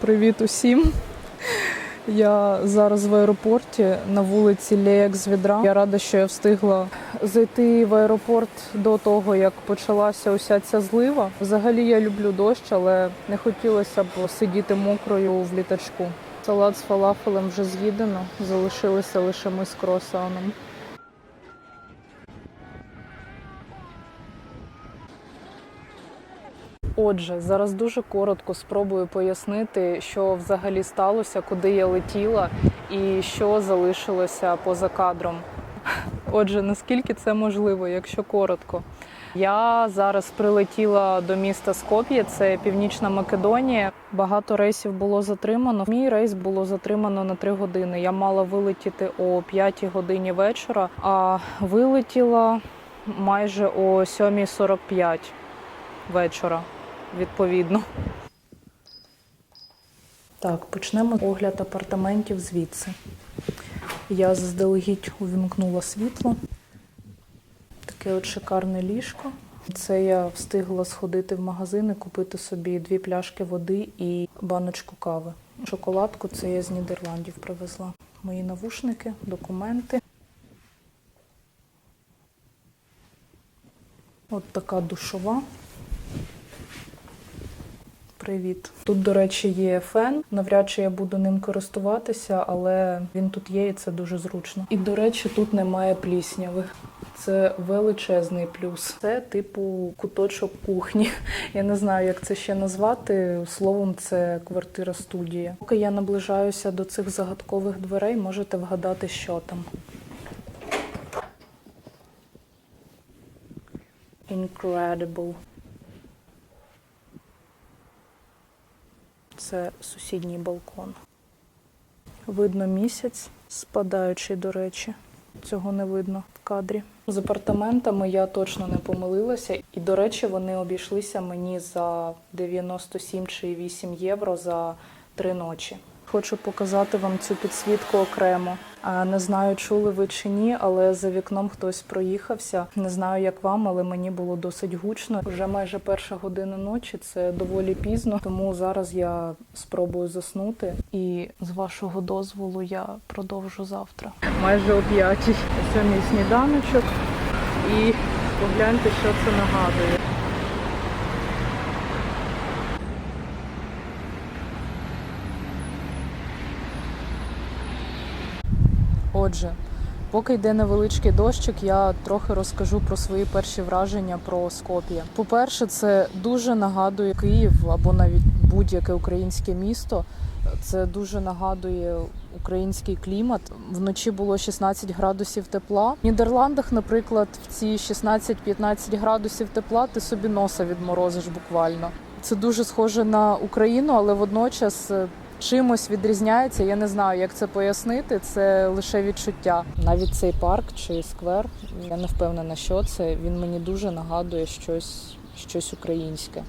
Привіт усім. Я зараз в аеропорті на вулиці Леєк з відра. Я рада, що я встигла зайти в аеропорт до того, як почалася уся ця злива. Взагалі я люблю дощ, але не хотілося б сидіти мокрою в літачку. Салат з фалафелем вже з'їдено, залишилися лише ми з круасаном. Отже, зараз дуже коротко спробую пояснити, що взагалі сталося, куди я летіла і що залишилося поза кадром. Отже, наскільки це можливо, якщо коротко. Я зараз прилетіла до міста Скоп'є, це Північна Македонія. Багато рейсів було затримано. Мій рейс було затримано на 3 години. Я мала вилетіти о 5 годині вечора, а вилетіла майже о 7.45 вечора відповідно. Так, почнемо огляд апартаментів звідси. Я заздалегідь увімкнула світло. Таке от шикарне ліжко. Це я встигла сходити в магазин і купити собі дві пляшки води і баночку кави. Шоколадку це я з Нідерландів привезла. Мої навушники, документи. От така душова. Привіт. Тут, до речі, є фен. Навряд чи я буду ним користуватися, але він тут є і це дуже зручно. І, до речі, тут немає плісняви. Це величезний плюс. Це типу куточок кухні. Я не знаю, як це ще назвати. Словом, це квартира студія. Поки я наближаюся до цих загадкових дверей, можете вгадати, що там. Incredible. Це сусідній балкон. Видно місяць, спадаючий, до речі. Цього не видно в кадрі. З апартаментами я точно не помилилася. І, до речі, вони обійшлися мені за 97 чи 8 євро за три ночі. Хочу показати вам цю підсвітку окремо. Не знаю, чули ви чи ні, але за вікном хтось проїхався. Не знаю, як вам, але мені було досить гучно. Вже майже перша година ночі. Це доволі пізно. Тому зараз я спробую заснути. І з вашого дозволу я продовжу завтра. Майже о п'ятій. Мій сніданочок. І погляньте, що це нагадує. Отже, поки йде невеличкий дощик, я трохи розкажу про свої перші враження про Скоп'є. По-перше, це дуже нагадує Київ або навіть будь-яке українське місто. Це дуже нагадує український клімат. Вночі було 16 градусів тепла. В Нідерландах, наприклад, в ці 16-15 градусів тепла ти собі носа відморозиш буквально. Це дуже схоже на Україну, але водночас чимось відрізняється. Я не знаю, як це пояснити. Це лише відчуття. Навіть цей парк чи сквер, я не впевнена, що це. Він мені дуже нагадує щось, щось українське.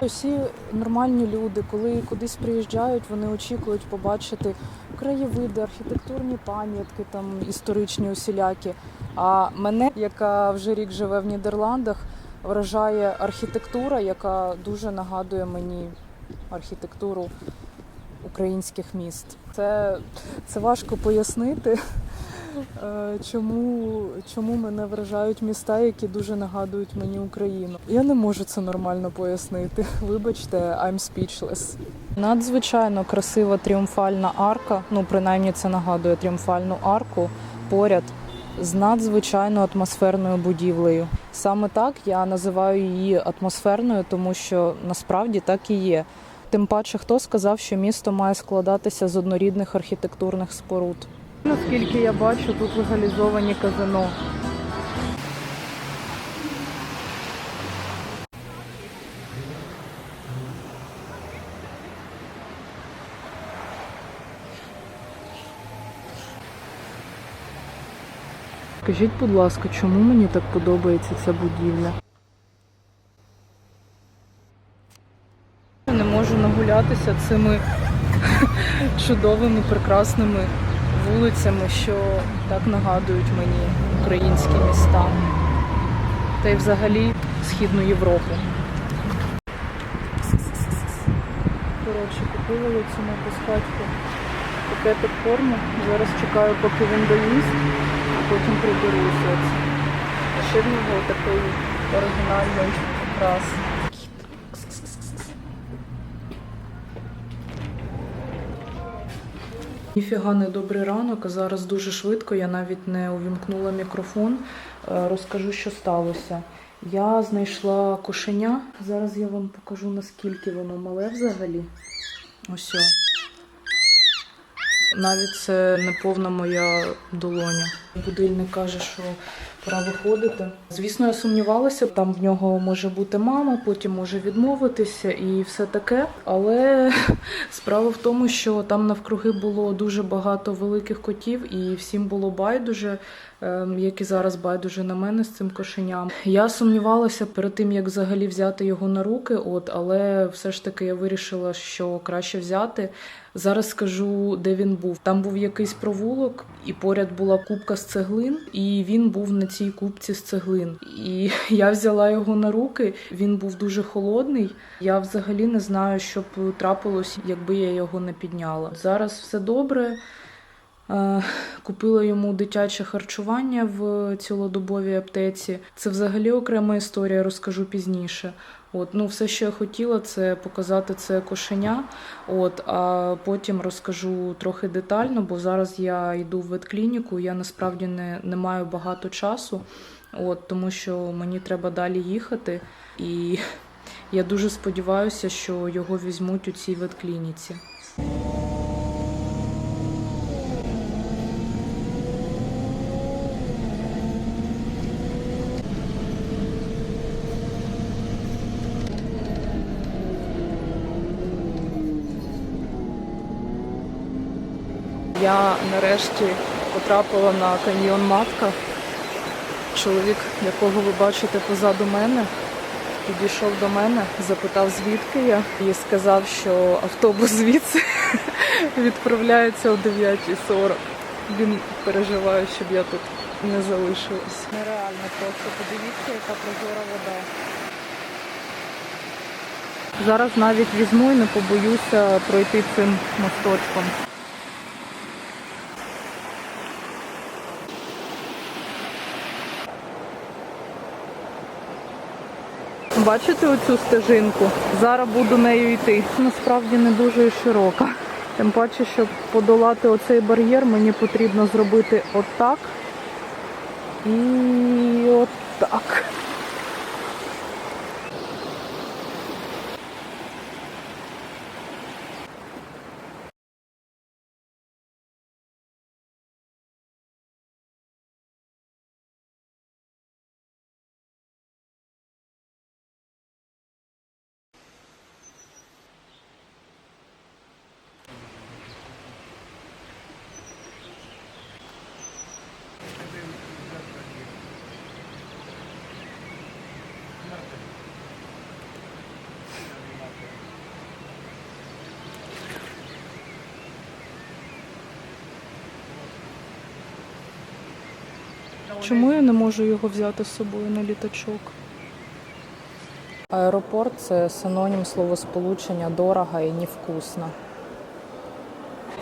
Усі нормальні люди, коли кудись приїжджають, вони очікують побачити краєвиди, архітектурні пам'ятки, там історичні усілякі. А мене, яка вже рік живе в Нідерландах, вражає архітектура, яка дуже нагадує мені архітектуру українських міст. Це, це важко пояснити, е, чому, чому мене вражають міста, які дуже нагадують мені Україну. Я не можу це нормально пояснити. Вибачте, I'm speechless. Надзвичайно красива тріумфальна арка. Ну, принаймні, це нагадує тріумфальну арку поряд з надзвичайно атмосферною будівлею. Саме так я називаю її атмосферною, тому що насправді так і є. Тим паче, хто сказав, що місто має складатися з однорідних архітектурних споруд. Наскільки я бачу, тут легалізовані казино. Скажіть, будь ласка, чому мені так подобається ця будівля? Не можу нагулятися цими чудовими, прекрасними вулицями, що так нагадують мені українські міста. Та й взагалі Східну Європу. Коротше, купила я цьому безхатьку пакетик корму. Зараз чекаю, поки він доїсть, потім приберу все це. А ще в нього такий оригінальний раз. Ніфіга не добрий ранок, зараз дуже швидко. Я навіть не увімкнула мікрофон. Е, Розкажу, що сталося. Я знайшла кошеня. Зараз я вам покажу, наскільки воно мале взагалі. Ось. Навіть це не повна моя долоня. Будильник каже, що пора виходити. Звісно, я сумнівалася, там в нього може бути мама, потім може відмовитися і все таке. Але справа в тому, що там навкруги було дуже багато великих котів, і всім було байдуже, ем, як і зараз байдуже на мене з цим кошеням. Я сумнівалася перед тим, як взагалі взяти його на руки, от, але все ж таки я вирішила, що краще взяти. Зараз скажу, де він був. Там був якийсь провулок, і поряд була купка з цеглин, і він був на цій купці з цеглин. І я взяла його на руки. Він був дуже холодний. Я взагалі не знаю, що б трапилось, якби я його не підняла. Зараз все добре. Е, Купила йому дитяче харчування в цілодобовій аптеці. Це взагалі окрема історія, розкажу пізніше. От, ну, все, що я хотіла, це показати це кошеня. От, а потім розкажу трохи детально, бо зараз я йду в ветклініку, я насправді не, не маю багато часу, от, тому що мені треба далі їхати. І я дуже сподіваюся, що його візьмуть у цій ветклініці. Я нарешті потрапила на каньйон Матка. Чоловік, якого ви бачите позаду мене, підійшов до мене, запитав, звідки я, і сказав, що автобус звідси відправляється о 9.40. Він переживає, щоб я тут не залишилась. Нереально просто подивіться, яка прозора вода. Зараз навіть візьму і не побоюся пройти цим мосточком. Бачите оцю стежинку? Зараз буду нею йти. Насправді не дуже широка. Тим паче, щоб подолати оцей бар'єр, мені потрібно зробити отак і отак. Чому я не можу його взяти з собою на літачок? Аеропорт це синонім словосполучення дорога і невкусно.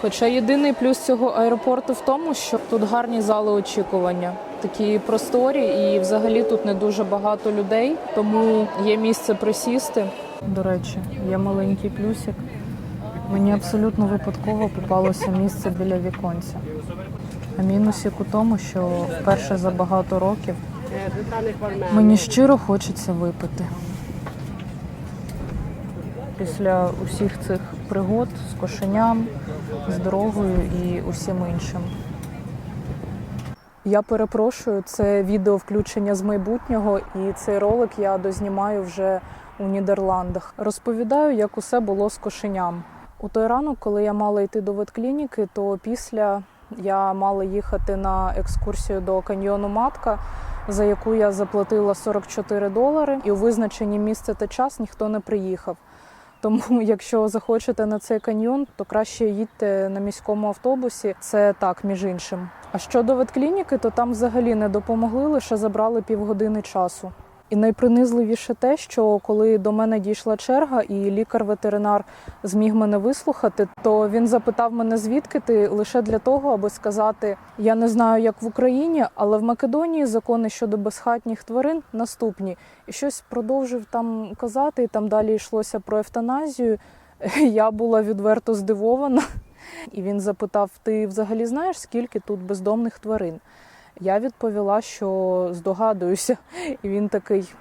Хоча єдиний плюс цього аеропорту в тому, що тут гарні зали очікування, такі просторі, і взагалі тут не дуже багато людей, тому є місце присісти. До речі, є маленький плюсик. Мені абсолютно випадково попалося місце біля віконця. А мінусик у тому, що вперше за багато років мені щиро хочеться випити. Після усіх цих пригод з кошеням, з дорогою і усім іншим. Я перепрошую, це відео включення з майбутнього, і цей ролик я дознімаю вже у Нідерландах. Розповідаю, як усе було з кошеням. У той ранок, коли я мала йти до ветклініки, то після я мала їхати на екскурсію до каньйону Матка, за яку я заплатила 44 долари, і у визначені місце та час ніхто не приїхав. Тому, якщо захочете на цей каньйон, то краще їдьте на міському автобусі. Це так, між іншим. А щодо ветклініки, то там взагалі не допомогли, лише забрали півгодини часу. І найпринизливіше те, що коли до мене дійшла черга, і лікар-ветеринар зміг мене вислухати, то він запитав мене, звідки ти лише для того, аби сказати: я не знаю, як в Україні, але в Македонії закони щодо безхатніх тварин наступні. І щось продовжив там казати, і там далі йшлося про евтаназію. Я була відверто здивована. І він запитав: Ти взагалі знаєш, скільки тут бездомних тварин? Я відповіла, що здогадуюся. І він такий: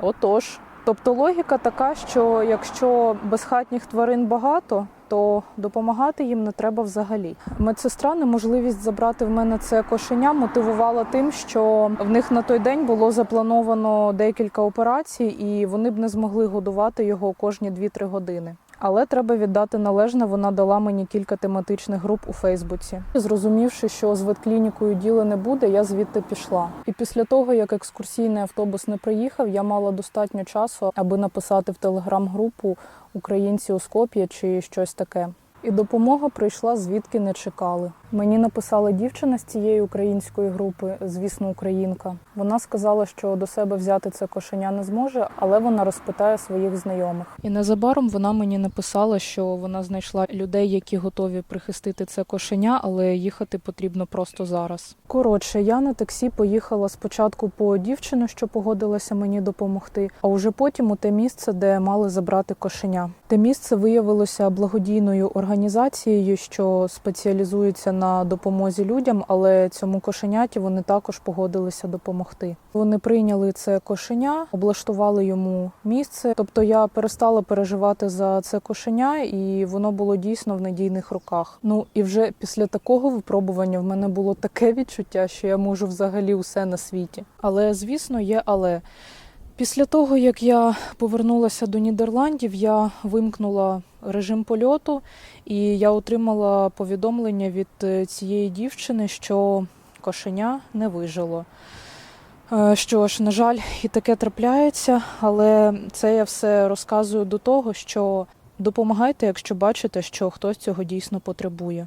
отож. Тобто логіка така, що якщо безхатніх тварин багато, то допомагати їм не треба взагалі. Медсестра неможливість забрати в мене це кошеня мотивувала тим, що в них на той день було заплановано декілька операцій, і вони б не змогли годувати його кожні 2-3 години. Але треба віддати належне, вона дала мені кілька тематичних груп у Фейсбуці. Зрозумівши, що з ветклінікою діла не буде, я звідти пішла. І після того, як екскурсійний автобус не приїхав, я мала достатньо часу, аби написати в телеграм-групу Українці у Скоп'я чи щось таке. І допомога прийшла звідки не чекали. Мені написала дівчина з цієї української групи, звісно, українка. Вона сказала, що до себе взяти це кошеня не зможе, але вона розпитає своїх знайомих. І незабаром вона мені написала, що вона знайшла людей, які готові прихистити це кошеня, але їхати потрібно просто зараз. Коротше, я на таксі поїхала спочатку по дівчину, що погодилася мені допомогти, а уже потім у те місце, де мали забрати кошеня. Те місце виявилося благодійною організацією, що спеціалізується на допомозі людям, але цьому кошеняті вони також погодилися допомогти. Вони прийняли це кошеня, облаштували йому місце. Тобто я перестала переживати за це кошеня, і воно було дійсно в надійних руках. Ну і вже після такого випробування в мене було таке відчуття, що я можу взагалі усе на світі. Але звісно, є але. Після того, як я повернулася до Нідерландів, я вимкнула режим польоту, і я отримала повідомлення від е, цієї дівчини, що кошеня не вижило. Е, Що ж, на жаль, і таке трапляється, але це я все розказую до того, що допомагайте, якщо бачите, що хтось цього дійсно потребує.